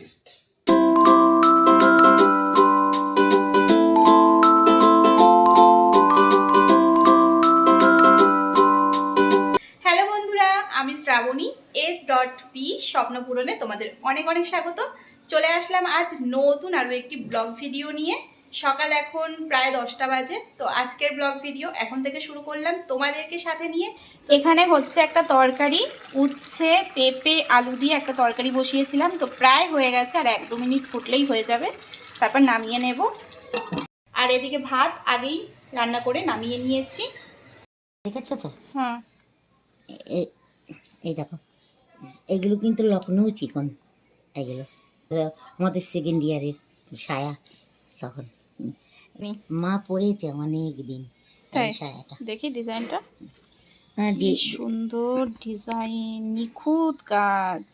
Artist. Hello বন্ধুরা, আমি Shrabani S dot P স্বপ্নপূরণে তোমাদের অনেক অনেক স্বাগত। চলে আসলাম আজ নতুন আরও একটি ব্লগ ভিডিও নিয়ে। সকাল এখন প্রায় দশটা বাজে। তো আজকের ব্লগ ভিডিও এখন থেকে শুরু করলাম তোমাদেরকে সাথে নিয়ে। এখানে হচ্ছে একটা তরকারি উচ্ছে পেঁপে আলু দিয়ে একটা তরকারি বসিয়েছিলাম। তো প্রায় হয়ে গেছে আর এক দু মিনিট ফুটলেই হয়ে যাবে। তারপর নামিয়ে নেব। আর এদিকে ভাত আগেই রান্না করে নামিয়ে নিয়েছি। দেখেছ তো? হ্যাঁ। এই দেখো। এগুলো কিন্তু লখনৌ চিকন এগুলো। আমাদের সেকেন্ড ইয়ারের সায়া তখন। মা পড়েছে অনেক দিন দেখি ডিজাইনটা। হ্যাঁ কি সুন্দর ডিজাইন নিখুঁত কাজ।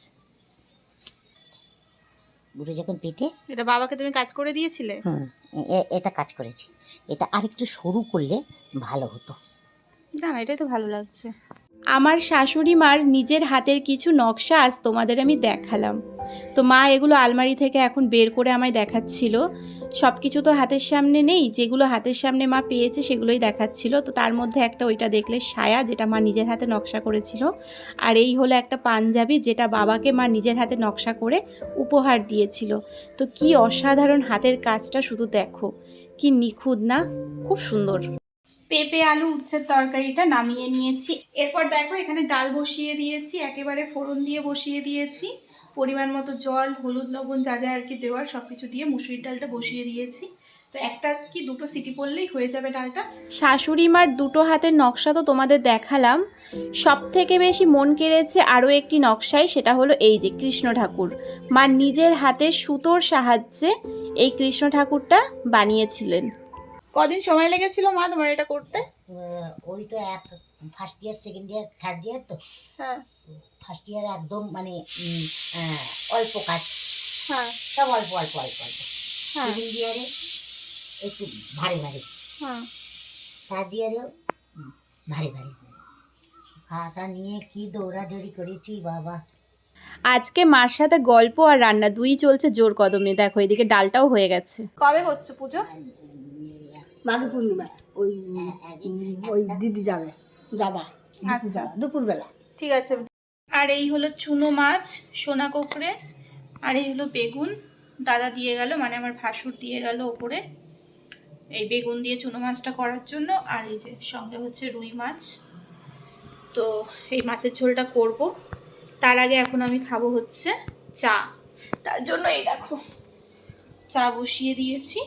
বুড়ো যখন পেটে? এটা বাবাকে তুমি কাজ করে দিয়েছিলে? এটা কাজ করেছি। এটা আরেকটু সরু করলে ভালো হতো। না এটাই তো ভালো লাগছে। আমার শাশুড়ি মার নিজের হাতের কিছু নকশা আজ তোমাদের আমি দেখালাম। তো মা এগুলো আলমারি থেকে এখন বের করে আমায় দেখাচ্ছিল। সব কিছু তো হাতের সামনে নেই, যেগুলো হাতের সামনে মা পেয়েছে সেগুলোই দেখাচ্ছিল। তো তার মধ্যে একটা ওইটা দেখলে সায়া, যেটা মা নিজের হাতে নকশা করেছিল। আর এই হলো একটা পাঞ্জাবি, যেটা বাবাকে মা নিজের হাতে নকশা করে উপহার দিয়েছিল। তো কি অসাধারণ হাতের কাজটা শুধু দেখো। কি নিখুঁত না? খুব সুন্দর। পেঁপে, আলু, উচ্ছের তরকারিটা নামিয়ে নিয়েছি। এরপর দেখো, এখানে ডাল বসিয়ে দিয়েছি, একেবারে ফোড়ন দিয়ে বসিয়ে দিয়েছি। পরিমাণ মতো জল, হলুদ, লবণ যা যা আর কি দেওয়ার সব কিছু দিয়ে মুসুরির ডালটা বসিয়ে দিয়েছি। তো একটা কি দুটো সিটি পড়লেই হয়ে যাবে ডালটা। শাশুড়ি মার দুটো হাতের নকশা তো তোমাদের দেখালাম। সব থেকে বেশি মন কেড়েছে আরও একটি নকশায় সেটা হলো এই যে কৃষ্ণ ঠাকুর। মা নিজের হাতে সুতোর সাহায্যে এই কৃষ্ণ ঠাকুরটা বানিয়েছিলেন। কদিন সময় লেগেছিল মা তোমার এটা করতে? ওই তো এক first year second year third year তো। হ্যাঁ। ফার্স্ট ইয়ার একদম মানে অল্প কাজ। হ্যাঁ। সব অল্প অল্প অল্প অল্প। হ্যাঁ। সেকেন্ড ইয়ারে একটু ভারী ভারী। হ্যাঁ। থার্ড ইয়ারেও ভারী ভারী। খাতা নিয়ে কি দৌড়াদৌড়ি করেছি বাবা। আজকে মার সাথে গল্প আর রান্না দুই চলছে জোর কদমে। দেখো এদিকে ডালটাও হয়ে গেছে। কবে করছ পুজো? মাঘী পূর্ণিমা ওই ওই দিদি যাবে যাবা আচ্ছা। দুপুরবেলা। ঠিক আছে। আর এই হলো চুনো মাছ সোনা কোকড়ে আর এই হলো বেগুন। দাদা দিয়ে গেল মানে আমার ভাসুর দিয়ে গেল ওপরে। এই বেগুন দিয়ে চুনো মাছটা করার জন্য আর এই যে সঙ্গে হচ্ছে রুই মাছ। তো এই মাছের ঝোলটা করব। তার আগে এখন আমি খাব হচ্ছে চা। তার জন্য এই দেখো চা বসিয়ে দিয়েছি।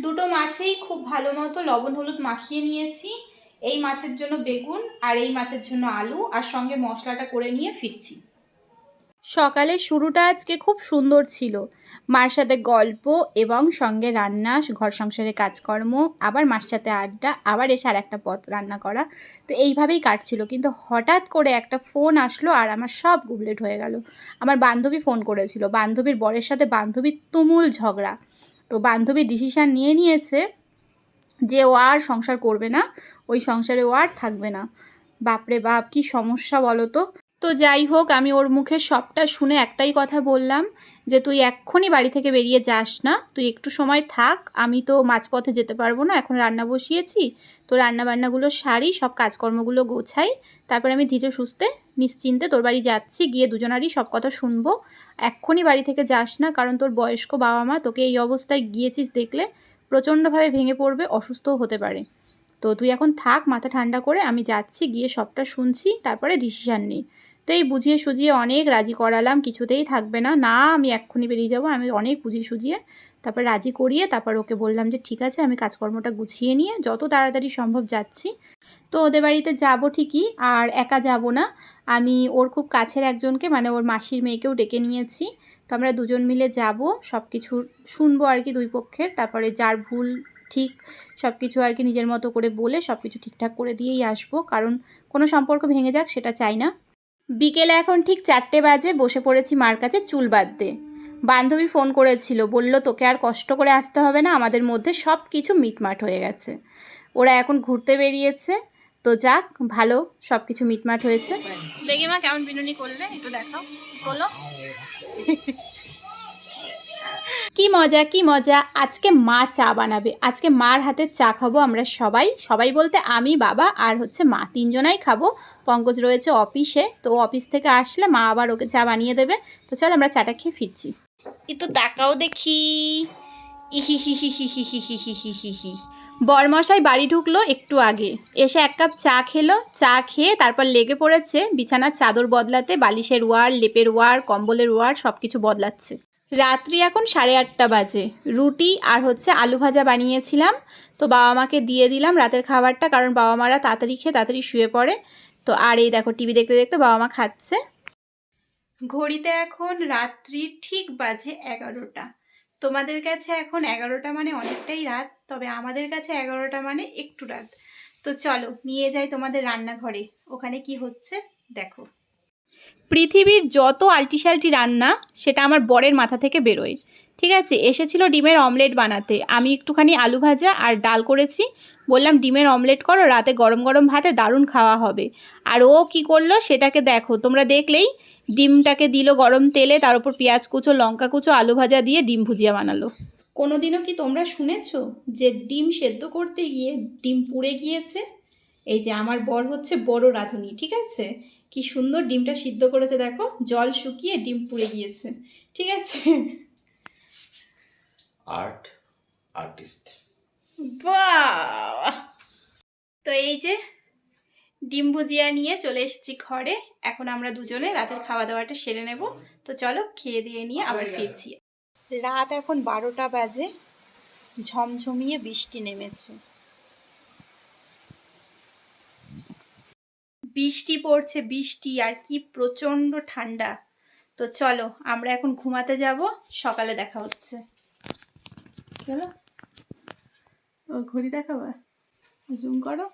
দুটো মাছেই খুব ভালো মতো লবণ, হলুদ মাখিয়ে নিয়েছি। এই মাছের জন্য বেগুন আর এই মাছের জন্য আলু আর সঙ্গে মশলাটা করে নিয়ে ফিরছি। সকালে শুরুটা আজকে খুব সুন্দর ছিল। মার সাথে গল্প এবং সঙ্গে রান্না, ঘর সংসারে কাজকর্ম, আবার মার সাথে আড্ডা, আবার এসে আর একটা পথ রান্না করা। তো এইভাবেই কাটছিল। কিন্তু হঠাৎ করে একটা ফোন আসলো আর আমার সব গুবলেট হয়ে গেল। আমার বান্ধবী ফোন করেছিল। বান্ধবীর বরের সাথে বান্ধবীর তুমুল ঝগড়া। তো বান্ধবী ডিসিশান নিয়ে নিয়েছে যে ও আর সংসার করবে না, ওই সংসারে ও আর থাকবে না। বাপরে বাপ, কি সমস্যা বলো তো? তো যাই হোক, আমি ওর মুখে সবটা শুনে একটাই কথা বললাম যে, তুই এক্ষুনি বাড়ি থেকে বেরিয়ে যাস না। তুই একটু সময় থাক। আমি তো মাঝপথে যেতে পারব না। এখন রান্না বসিয়েছি। তো রান্না বান্নাগুলো সারি, সব কাজকর্মগুলো গোছাই। তারপরে আমি ধীরে সুস্থে, নিশ্চিন্তে তোর বাড়ি যাচ্ছি। গিয়ে দুজনারই সব কথা শুনব। এক্ষুনি বাড়ি থেকে যাস না, কারণ তোর বয়স্ক বাবা মা তোকে এই অবস্থায় গিয়েছিস দেখলে প্রচণ্ডভাবে ভেঙে পড়বে, অসুস্থও হতে পারে। তো তুই এখন থাক, মাথা ঠান্ডা করে আমি যাচ্ছি, গিয়ে সবটা শুনছি, তারপরে ডিসিশান নিই তো এই বুঝিয়ে সুজিয়ে অনেক রাজি করালাম, কিছুতেই থাকবে না। না, আমি এক্ষুনি বেরিয়ে যাব, আমি অনেক বুঝিয়ে সুজিয়ে তারপর রাজি করিয়ে তারপর ওকে বললাম যে, ঠিক আছে, আমি কাজকর্মটা গুছিয়ে নিয়ে যত তাড়াতাড়ি সম্ভব যাচ্ছি। তো ওদের বাড়িতে যাব ঠিকই, আর একা যাব না। আমি ওর খুব কাছের একজনকে মানে ওর মাসির মেয়েকেও ডেকে নিয়েছি। তো আমরা দুজন মিলে যাব সব কিছু শুনব আর কি দুই পক্ষের। তারপরে যার ভুল ঠিক সব কিছু আর কি নিজের মতো করে বলে সব কিছু ঠিকঠাক করে দিয়েই আসব। কারণ কোনো সম্পর্ক ভেঙে যাক সেটা চাই না। বিকেলে এখন ঠিক চারটে বাজে বসে পড়েছি মার কাছে চুল বাঁধতে। বান্ধবী ফোন করেছিল বলল তোকে আর কষ্ট করে আসতে হবে না আমাদের মধ্যে সব কিছু মিটমাট হয়ে গেছে। ওরা এখন ঘুরতে বেরিয়েছে। তো যাক ভালো সব কিছু মিটমাট হয়েছে। দেখি মা কেমন বিনুনি করলে একটু দেখাও। বলো। কি মজা কি মজা। আজকে মা চা বানাবে। আজকে মার হাতে চা খাব আমরা সবাই। সবাই বলতে আমি বাবা আর হচ্ছে মা। তিনজনাই খাব। পঙ্কজ রয়েছে অফিসে। তো অফিস থেকে আসলে মা আবার ওকে চা বানিয়ে দেবে। তো চল আমরা চাটা খেয়ে ফিরছি। কিন্তু তাকাও দেখি। বরমশাই বাড়ি ঢুকলো একটু আগে। এসে এক কাপ চা খেলো। চা খেয়ে তারপর লেগে পড়েছে। বিছানার চাদর বদলাতে বালিশের ওয়ার লেপের ওয়ার কম্বলের ওয়ার সব কিছু বদলাচ্ছে। রাত্রি এখন সাড়ে আটটা বাজে। রুটি আর হচ্ছে আলু ভাজা বানিয়েছিলাম। তো বাবা মাকে দিয়ে দিলাম রাতের খাবারটা, কারণ বাবা মারা তাড়াতাড়ি খেয়ে তাড়াতাড়ি শুয়ে পড়ে। তো আর এই দেখো টিভি দেখতে দেখতে বাবা মা খাচ্ছে। ঘড়িতে এখন রাত্রি ঠিক বাজে এগারোটা। তোমাদের কাছে এখন এগারোটা মানে অনেকটাই রাত, তবে আমাদের কাছে এগারোটা মানে একটু রাত। তো চলো, নিয়ে যাই তোমাদের রান্নাঘরে। ওখানে কি হচ্ছে? দেখো। পৃথিবীর যত আলটিসালটি রান্না, সেটা আমার বরের মাথা থেকে বেরোয়। ঠিক আছে, এসেছিল ডিমের অমলেট বানাতে। আমি একটুখানি আলু ভাজা আর ডাল করেছি। বললাম, ডিমের অমলেট করো, রাতে গরম গরম ভাতে দারুণ খাওয়া হবে। আর ও কি করল, সেটাকে দেখো, তোমরা দেখলেই ডিমটাকে দিল গরম তেলে, তার উপর পেঁয়াজ কুচো, লঙ্কা কুচো, আলু ভাজা দিয়ে ডিম ভুজিয়া বানালো। কোনোদিনও কি তোমরা শুনেছো যে ডিম সেদ্ধ করতে গিয়ে ডিম পুড়ে গিয়েছে? এই যে আমার বর হচ্ছে বড় রাঁধুনি, ঠিক আছে? কি সুন্দর ডিমটা সিদ্ধ করেছে দেখো। জল শুকিয়ে ডিম পুড়ে গিয়েছে। ঠিক আছে? Art artist. বাহ! তো এই যে ডিম ভুজিয়া নিয়ে চলে এসেছি ঘরে। এখন আমরা দুজনে রাতের খাওয়া দাওয়াটা সেরে নেব। তো চলো খেয়ে দিয়ে নিয়ে আবার ফিরছি। রাত এখন বারোটা বাজে। ঝমঝমিয়ে বৃষ্টি নেমেছে। বৃষ্টি পড়ছে, বৃষ্টি আর কি প্রচণ্ড ঠান্ডা। তো চলো, আমরা এখন ঘুমাতে যাব, সকালে দেখা হচ্ছে। চলো। ও, ঘড়ি দেখাবা? জুম করো।